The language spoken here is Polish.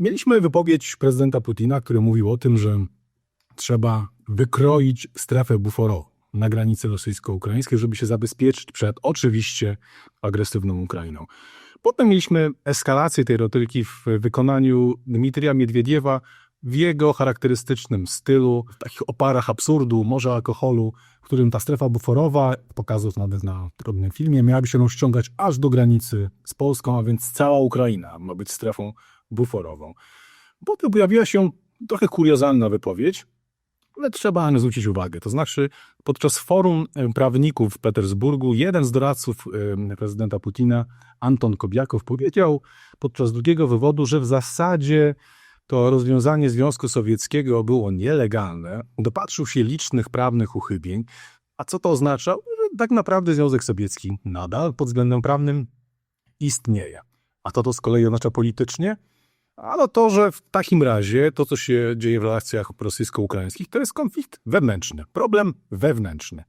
Mieliśmy wypowiedź prezydenta Putina, który mówił o tym, że trzeba wykroić strefę buforową na granicy rosyjsko-ukraińskiej, żeby się zabezpieczyć przed oczywiście agresywną Ukrainą. Potem mieliśmy eskalację tej retoryki w wykonaniu Dmitrija Miedwiediewa w jego charakterystycznym stylu, w takich oparach absurdu, morza alkoholu, w którym ta strefa buforowa, pokazał to nawet na drobnym filmie, miałaby się rozciągać aż do granicy z Polską, a więc cała Ukraina ma być strefą buforową. Potem pojawiła się trochę kuriozalna wypowiedź, ale trzeba zwrócić uwagę. To znaczy, podczas forum prawników w Petersburgu, jeden z doradców prezydenta Putina, Anton Kobiakow, powiedział podczas drugiego wywodu, że w zasadzie to rozwiązanie Związku Sowieckiego było nielegalne, dopatrzył się licznych prawnych uchybień. A co to oznacza? Że tak naprawdę Związek Sowiecki nadal pod względem prawnym istnieje. A to to z kolei oznacza politycznie? Ano to, że w takim razie to, co się dzieje w relacjach rosyjsko-ukraińskich, to jest konflikt wewnętrzny, problem wewnętrzny.